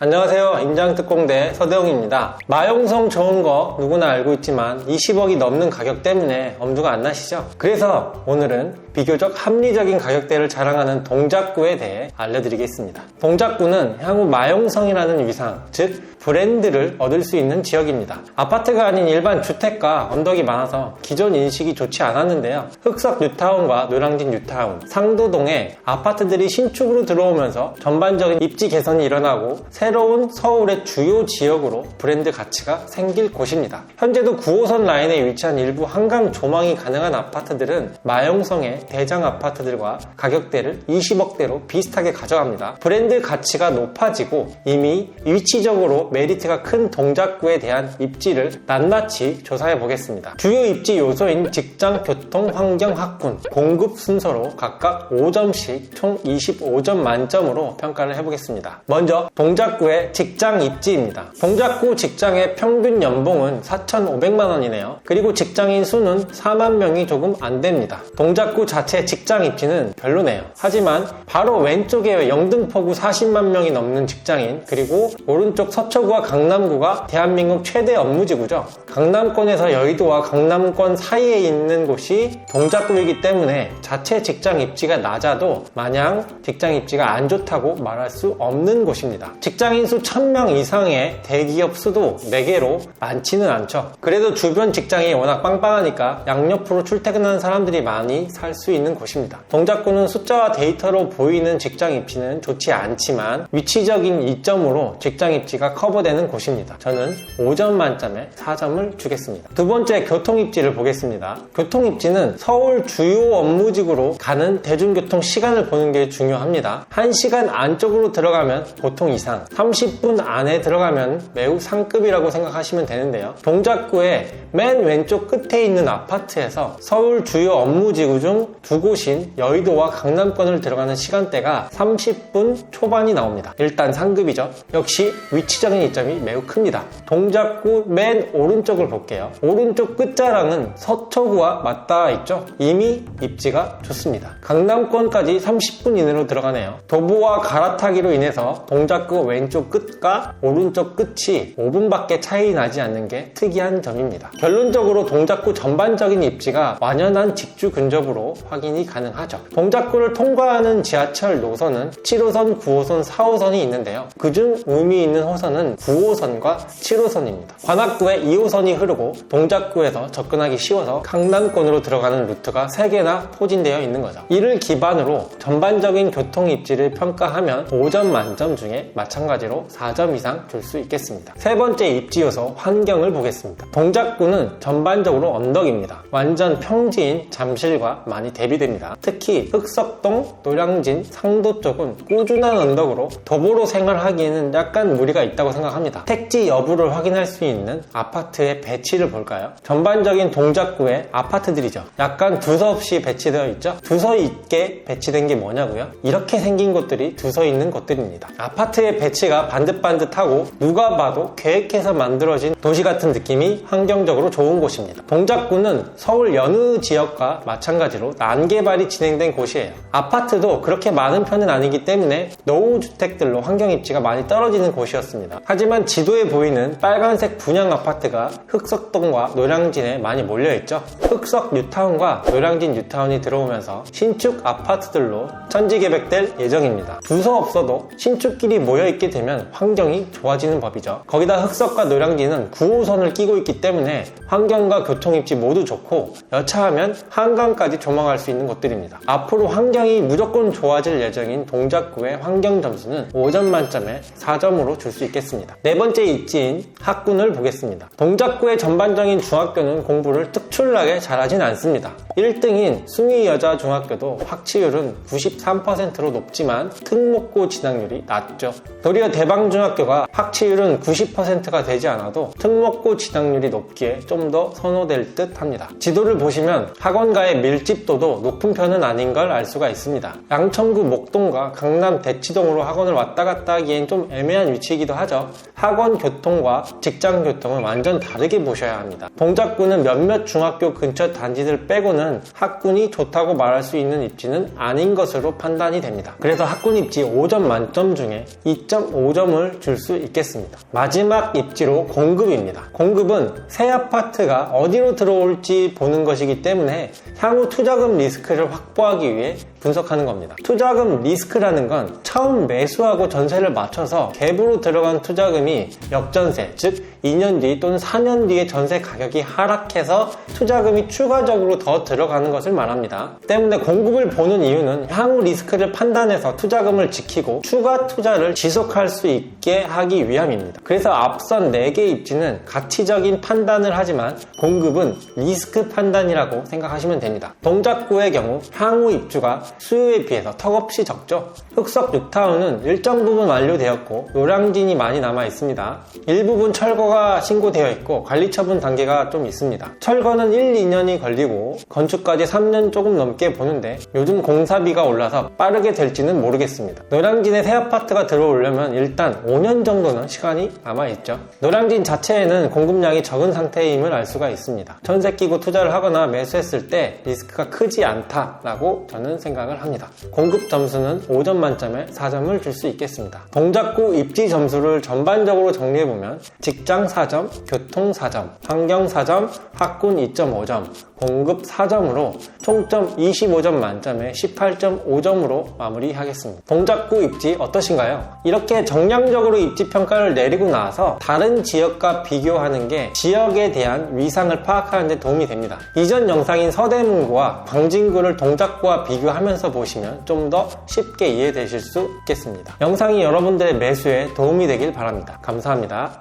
안녕하세요. 임장특공대 서대웅입니다. 마용성 좋은 거 누구나 알고 있지만 20억이 넘는 가격 때문에 엄두가 안 나시죠? 그래서 오늘은 비교적 합리적인 가격대를 자랑하는 동작구에 대해 알려드리겠습니다. 동작구는 향후 마용성이라는 위상, 즉 브랜드를 얻을 수 있는 지역입니다. 아파트가 아닌 일반 주택과 언덕이 많아서 기존 인식이 좋지 않았는데요. 흑석 뉴타운과 노량진 뉴타운, 상도동에 아파트들이 신축으로 들어오면서 전반적인 입지 개선이 일어나고 새로운 서울의 주요 지역으로 브랜드 가치가 생길 곳입니다. 현재도 9호선 라인에 위치한 일부 한강 조망이 가능한 아파트들은 마용성의 대장 아파트들과 가격대를 20억대로 비슷하게 가져갑니다. 브랜드 가치가 높아지고 이미 위치적으로 메리트가 큰 동작구에 대한 입지를 낱낱이 조사해 보겠습니다. 주요 입지 요소인 직장, 교통, 환경, 학군, 공급 순서로 각각 5점씩 총 25점 만점으로 평가를 해보겠습니다. 먼저 동작구의 직장 입지입니다. 동작구 직장의 평균 연봉은 4,500만 원이네요. 그리고 직장인 수는 4만 명이 조금 안 됩니다. 동작구 자체 직장 입지는 별로네요. 하지만 바로 왼쪽에 영등포구 40만 명이 넘는 직장인 그리고 오른쪽 서초구와 강남구가 대한민국 최대 업무지구죠. 강남권에서 여의도와 강남권 사이에 있는 곳이 동작구이기 때문에 자체 직장 입지가 낮아도 마냥 직장 입지가 안 좋다고 말할 수 없는 곳입니다. 직장인 수 1000명 이상의 대기업 수도 4개로 많지는 않죠. 그래도 주변 직장이 워낙 빵빵하니까 양옆으로 출퇴근하는 사람들이 많이 살 수 있는 곳입니다. 동작구는 숫자와 데이터로 보이는 직장 입지는 좋지 않지만 위치적인 이점으로 직장 입지가 커버되는 곳입니다. 저는 5점 만점에 4점을 주겠습니다. 두 번째 교통 입지를 보겠습니다. 교통 입지는 서울 주요 업무직으로 가는 대중교통 시간을 보는 게 중요합니다. 1시간 안쪽으로 들어가면 보통 이상, 30분 안에 들어가면 매우 상급이라고 생각하시면 되는데요. 동작구의 맨 왼쪽 끝에 있는 아파트에서 서울 주요 업무지구 중 두 곳인 여의도와 강남권을 들어가는 시간대가 30분 초반이 나옵니다. 일단 상급이죠. 역시 위치적인 이점이 매우 큽니다. 동작구 맨 오른쪽 을 볼게요. 오른쪽 끝자락은 서초구와 맞닿아 있죠. 이미 입지가 좋습니다. 강남권까지 30분 이내로 들어가네요. 도보와 갈아타기로 인해서 동작구 왼쪽 끝과 오른쪽 끝이 5분밖에 차이 나지 않는 게 특이한 점입니다. 결론적으로 동작구 전반적인 입지가 완연한 직주 근접으로 확인이 가능하죠. 동작구를 통과하는 지하철 노선은 7호선, 9호선, 4호선이 있는데요. 그중 의미 있는 호선은 9호선과 7호선입니다. 관악구에 2호선 이 흐르고 동작구에서 접근하기 쉬워서 강남권으로 들어가는 루트가 3개나 포진되어 있는 거죠. 이를 기반으로 전반적인 교통 입지를 평가하면 5점 만점 중에 마찬가지로 4점 이상 줄 수 있겠습니다. 세 번째 입지 요소 환경을 보겠습니다. 동작구는 전반적으로 언덕입니다. 완전 평지인 잠실과 많이 대비됩니다. 특히 흑석동, 노량진, 상도 쪽은 꾸준한 언덕으로 도보로 생활하기에는 약간 무리가 있다고 생각합니다. 택지 여부를 확인할 수 있는 아파트 의 배치를 볼까요? 전반적인 동작구의 아파트들이죠. 약간 두서없이 배치되어 있죠? 두서 있게 배치된 게 뭐냐고요? 이렇게 생긴 곳들이 두서 있는 곳들입니다. 아파트의 배치가 반듯반듯하고 누가 봐도 계획해서 만들어진 도시 같은 느낌이 환경적으로 좋은 곳입니다. 동작구는 서울 여느 지역과 마찬가지로 난개발이 진행된 곳이에요. 아파트도 그렇게 많은 편은 아니기 때문에 노후 주택들로 환경 입지가 많이 떨어지는 곳이었습니다. 하지만 지도에 보이는 빨간색 분양 아파트가 흑석동과 노량진에 많이 몰려있죠. 흑석 뉴타운과 노량진 뉴타운이 들어오면서 신축 아파트들로 천지개백될 예정입니다. 두서 없어도 신축길이 모여있게 되면 환경이 좋아지는 법이죠. 거기다 흑석과 노량진은 9호선을 끼고 있기 때문에 환경과 교통입지 모두 좋고 여차하면 한강까지 조망할 수 있는 곳들입니다. 앞으로 환경이 무조건 좋아질 예정인 동작구의 환경 점수는 5점 만점에 4점으로 줄 수 있겠습니다. 네 번째 입지인 학군을 보겠습니다. 동작 구의 전반적인 중학교는 공부를 특출나게 잘하진 않습니다. 1등인 숭이 여자 중학교도 학치율은 93%로 높지만 특목고 진학률이 낮죠. 도리어 대방중학교가 학치율은 90%가 되지 않아도 특목고 진학률이 높기에 좀 더 선호될 듯 합니다. 지도를 보시면 학원가의 밀집도 정도도 높은 편은 아닌 걸 알 수가 있습니다. 양천구 목동과 강남 대치동으로 학원을 왔다 갔다 하기엔 좀 애매한 위치이기도 하죠. 학원 교통과 직장 교통은 완전 다 르게 보셔야 합니다. 동작구는 몇몇 중학교 근처 단지들 빼고는 학군이 좋다고 말할 수 있는 입지는 아닌 것으로 판단이 됩니다. 그래서 학군 입지 5점 만점 중에 2.5점을 줄 수 있겠습니다. 마지막 입지로 공급입니다. 공급은 새 아파트가 어디로 들어올지 보는 것이기 때문에 향후 투자금 리스크를 확보하기 위해 분석하는 겁니다. 투자금 리스크라는 건 처음 매수하고 전세를 맞춰서 갭으로 들어간 투자금이 역전세, 즉 2년 뒤 또는 4년 뒤에 전세 가격이 하락해서 투자금이 추가적으로 더 들어가는 것을 말합니다. 때문에 공급을 보는 이유는 향후 리스크를 판단해서 투자금을 지키고 추가 투자를 지속할 수 있게 하기 위함입니다. 그래서 앞선 4개 입지는 가치적인 판단을 하지만 공급은 리스크 판단이라고 생각하시면 됩니다. 동작구의 경우 향후 입주가 수요에 비해서 턱없이 적죠. 흑석 뉴타운은 일정 부분 완료되었고 노량진이 많이 남아 있습니다. 일부분 철거가 신고되어 있고 관리 처분 단계가 좀 있습니다. 철거는 1, 2년이 걸리고 건축까지 3년 조금 넘게 보는데 요즘 공사비가 올라서 빠르게 될지는 모르겠습니다. 노량진에 새 아파트가 들어오려면 일단 5년 정도는 시간이 남아있죠. 노량진 자체에는 공급량이 적은 상태임을 알 수가 있습니다. 전세 끼고 투자를 하거나 매수했을 때 리스크가 크지 않다라고 저는 생각 을 합니다. 공급 점수는 5점 만점에 4점을 줄 수 있겠습니다. 동작구 입지 점수를 전반적으로 정리해보면 직장 4점, 교통 4점, 환경 4점, 학군 2.5점, 공급 4점으로 총점 25점 만점에 18.5점으로 마무리하겠습니다. 동작구 입지 어떠신가요? 이렇게 정량적으로 입지 평가를 내리고 나서 다른 지역과 비교하는 게 지역에 대한 위상을 파악하는 데 도움이 됩니다. 이전 영상인 서대문구와 광진구를 동작구와 비교 하면서 보시면 좀 더 쉽게 이해되실 수 있겠습니다. 영상이 여러분들의 매수에 도움이 되길 바랍니다. 감사합니다.